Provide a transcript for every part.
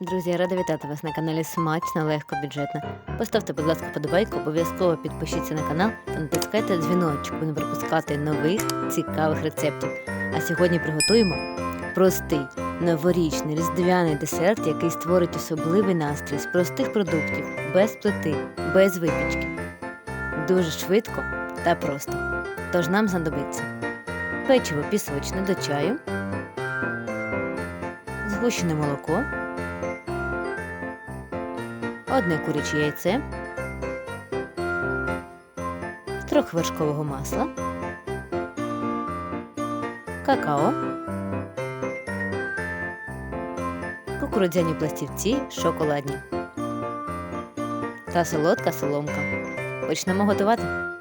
Друзі, я рада вітати вас на каналі Смачно, легко, бюджетно. Поставте, будь ласка, подобайку, обов'язково підпишіться на канал та натискайте дзвіночок, аби не пропускати нових цікавих рецептів. А сьогодні приготуємо простий новорічний різдвяний десерт, який створить особливий настрій з простих продуктів, без плити, без випічки. Дуже швидко та просто. Тож нам знадобиться печиво пісочне до чаю, згущене молоко одне куряче яйце, трохи вершкового масла, какао, кукурудзяні пластівці шоколадні та солодка соломка. Почнемо готувати.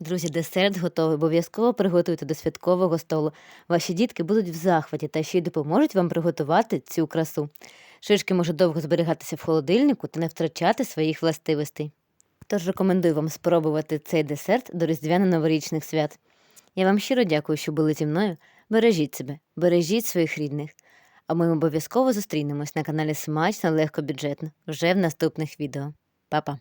Друзі, десерт готовий. Обов'язково приготуйте до святкового столу. Ваші дітки будуть в захваті та ще й допоможуть вам приготувати цю красу. Шишки можуть довго зберігатися в холодильнику та не втрачати своїх властивостей. Тож рекомендую вам спробувати цей десерт до різдвяно-новорічних свят. Я вам щиро дякую, що були зі мною. Бережіть себе, бережіть своїх рідних. А ми обов'язково зустрінемось на каналі Смачно, легко, бюджетно вже в наступних відео. Па-па!